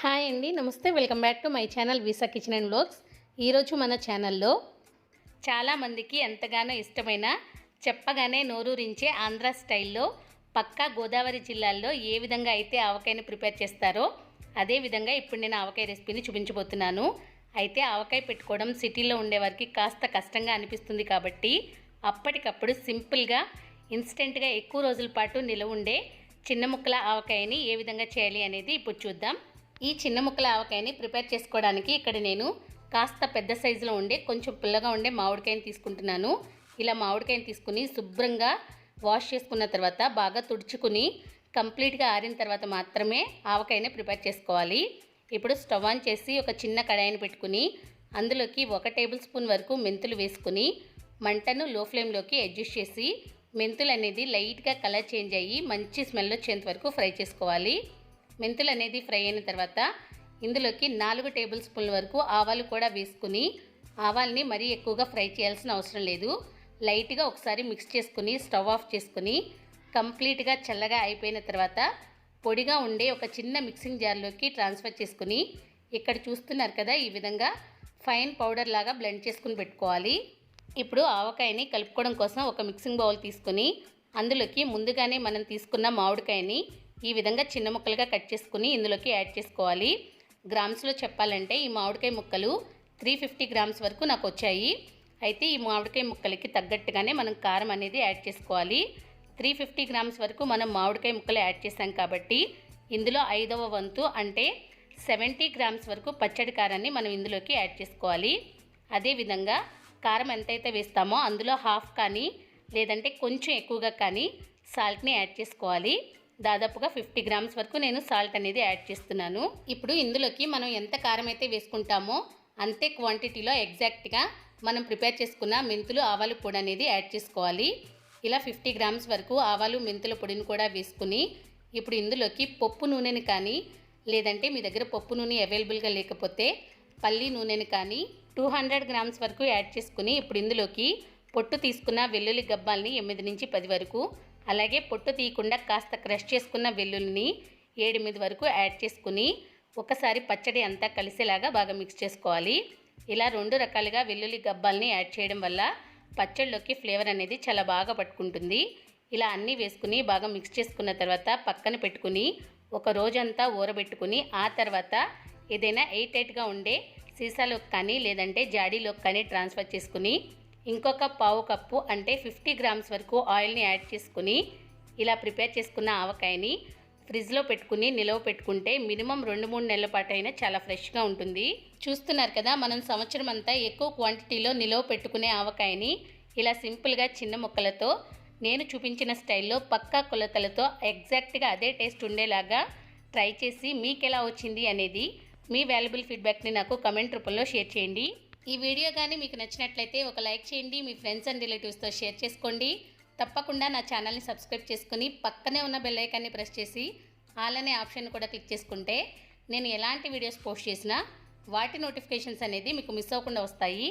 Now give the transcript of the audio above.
Hi అండి నమస్తే. Welcome back to my channel visa kitchen and vlogs. ఈరోజు మన ఛానల్లో చాలామందికి ఎంతగానో ఇష్టమైన చెప్పగానే నోరూరించే ఆంధ్ర స్టైల్లో పక్కా గోదావరి జిల్లాల్లో ఏ విధంగా అయితే ఆవకాయని ప్రిపేర్ చేస్తారో అదే విధంగా ఇప్పుడు నేను ఆవకాయ రెసిపీని చూపించబోతున్నాను. అయితే ఆవకాయ పెట్టుకోవడం సిటీలో ఉండేవారికి కాస్త కష్టంగా అనిపిస్తుంది కాబట్టి అప్పటికప్పుడు సింపుల్గా ఇన్స్టెంట్గా ఎక్కువ రోజుల పాటు నిలవ ఉండే చిన్న ముక్కల ఆవకాయని ఏ విధంగా చేయాలి అనేది ఇప్పుడు చూద్దాం. ఈ చిన్న ముక్కల ఆవకాయని ప్రిపేర్ చేసుకోవడానికి ఇక్కడ నేను కాస్త పెద్ద సైజులో ఉండే కొంచెం పుల్లగా ఉండే మామిడికాయని తీసుకుంటున్నాను. ఇలా మామిడికాయని తీసుకుని శుభ్రంగా వాష్ చేసుకున్న తర్వాత బాగా తుడుచుకుని కంప్లీట్గా ఆరిన తర్వాత మాత్రమే ఆవకాయని ప్రిపేర్ చేసుకోవాలి. ఇప్పుడు స్టవ్ ఆన్ చేసి ఒక చిన్న కడాయిని పెట్టుకుని అందులోకి ఒక టేబుల్ స్పూన్ వరకు మెంతులు వేసుకుని మంటను లో ఫ్లేమ్లోకి అడ్జస్ట్ చేసి మెంతులు అనేది లైట్గా కలర్ చేంజ్ అయ్యి మంచి స్మెల్ వచ్చేంత వరకు ఫ్రై చేసుకోవాలి. మెంతులు అనేది ఫ్రై అయిన తర్వాత ఇందులోకి నాలుగు టేబుల్ స్పూన్ల వరకు ఆవాలు కూడా వేసుకుని ఆవాల్ని మరీ ఎక్కువగా ఫ్రై చేయాల్సిన అవసరం లేదు. లైట్గా ఒకసారి మిక్స్ చేసుకుని స్టవ్ ఆఫ్ చేసుకుని కంప్లీట్గా చల్లగా అయిపోయిన తర్వాత పొడిగా ఉండే ఒక చిన్న మిక్సింగ్ జార్లోకి ట్రాన్స్ఫర్ చేసుకుని ఇక్కడ చూస్తున్నారు కదా ఈ విధంగా ఫైన్ పౌడర్ లాగా బ్లెండ్ చేసుకుని పెట్టుకోవాలి. ఇప్పుడు ఆవకాయని కలుపుకోవడం కోసం ఒక మిక్సింగ్ బౌల్ తీసుకుని అందులోకి ముందుగానే మనం తీసుకున్న మామిడికాయని ఈ విధంగా చిన్న ముక్కలుగా కట్ చేసుకుని ఇందులోకి యాడ్ చేసుకోవాలి. గ్రామ్స్లో చెప్పాలంటే ఈ మామిడికాయ ముక్కలు త్రీ ఫిఫ్టీ గ్రామ్స్ వరకు నాకు వచ్చాయి. అయితే ఈ మామిడికాయ ముక్కలకి తగ్గట్టుగానే మనం కారం అనేది యాడ్ చేసుకోవాలి. త్రీ ఫిఫ్టీ గ్రామ్స్ వరకు మనం మామిడికాయ ముక్కలు యాడ్ చేసాం కాబట్టి ఇందులో ఐదవ వంతు అంటే సెవెంటీ గ్రామ్స్ వరకు పచ్చడి కారాన్ని మనం ఇందులోకి యాడ్ చేసుకోవాలి. అదేవిధంగా కారం ఎంతైతే వేస్తామో అందులో హాఫ్ కానీ లేదంటే కొంచెం ఎక్కువగా కానీ సాల్ట్ని యాడ్ చేసుకోవాలి. దాదాపుగా ఫిఫ్టీ గ్రామ్స్ వరకు నేను సాల్ట్ అనేది యాడ్ చేస్తున్నాను. ఇప్పుడు ఇందులోకి మనం ఎంత కారం అయితే వేసుకుంటామో అంతే క్వాంటిటీలో ఎగ్జాక్ట్గా మనం ప్రిపేర్ చేసుకున్న మెంతులు ఆవాలు పొడి అనేది యాడ్ చేసుకోవాలి. ఇలా ఫిఫ్టీ గ్రామ్స్ వరకు ఆవాలు మెంతుల పొడిని కూడా వేసుకుని ఇప్పుడు ఇందులోకి పప్పు నూనెని కానీ లేదంటే మీ దగ్గర పప్పు నూనె అవైలబుల్గా లేకపోతే పల్లి నూనెని కానీ టూ హండ్రెడ్ గ్రామ్స్ వరకు యాడ్ చేసుకుని ఇప్పుడు ఇందులోకి పొట్టు తీసుకున్న వెల్లుల్లి గబ్బాల్ని ఎనిమిది నుంచి పది వరకు అలాగే పొట్టు తీయకుండా కాస్త క్రష్ చేసుకున్న వెల్లుల్లిని ఏడెనిమిది వరకు యాడ్ చేసుకుని ఒకసారి పచ్చడి అంతా కలిసేలాగా బాగా మిక్స్ చేసుకోవాలి. ఇలా రెండు రకాలుగా వెల్లుల్లి గబ్బాల్ని యాడ్ చేయడం వల్ల పచ్చడిలోకి ఫ్లేవర్ అనేది చాలా బాగా పట్టుకుంటుంది. ఇలా అన్నీ వేసుకుని బాగా మిక్స్ చేసుకున్న తర్వాత పక్కన పెట్టుకుని ఒక రోజంతా ఊరబెట్టుకుని ఆ తర్వాత ఏదైనా ఎయిట్ ఎయిట్గా ఉండే సీసాలోకి కానీ లేదంటే జాడీలోకి కానీ ట్రాన్స్ఫర్ చేసుకుని ఇంకొక పావు కప్పు అంటే ఫిఫ్టీ గ్రామ్స్ వరకు ఆయిల్ని యాడ్ చేసుకుని ఇలా ప్రిపేర్ చేసుకున్న ఆవకాయని ఫ్రిడ్జ్లో పెట్టుకుని నిలవ పెట్టుకుంటే మినిమం రెండు మూడు నెలల పాటు అయినా చాలా ఫ్రెష్గా ఉంటుంది. చూస్తున్నారు కదా మనం సంవత్సరం అంతా ఎక్కువ క్వాంటిటీలో నిలవ పెట్టుకునే ఆవకాయని ఇలా సింపుల్గా చిన్న ముక్కలతో నేను చూపించిన స్టైల్లో పక్కా కొలతలతో ఎగ్జాక్ట్గా అదే టేస్ట్ ఉండేలాగా ట్రై చేసి మీకు ఎలా వచ్చింది అనేది మీ వాల్యుబుల్ ఫీడ్బ్యాక్ని నాకు కమెంట్ రూపంలో షేర్ చేయండి. ఈ వీడియో కానీ మీకు నచ్చినట్లయితే ఒక లైక్ చేయండి మీ ఫ్రెండ్స్ అండ్ రిలేటివ్స్తో షేర్ చేసుకోండి. తప్పకుండా నా ఛానల్ని సబ్స్క్రైబ్ చేసుకుని పక్కనే ఉన్న బెల్ ఐకాన్ని ప్రెస్ చేసి ఆల్ అనే ఆప్షన్ కూడా క్లిక్ చేసుకుంటే నేను ఎలాంటి వీడియోస్ పోస్ట్ చేసినా వాటి నోటిఫికేషన్స్ అనేది మీకు మిస్ అవ్వకుండా వస్తాయి.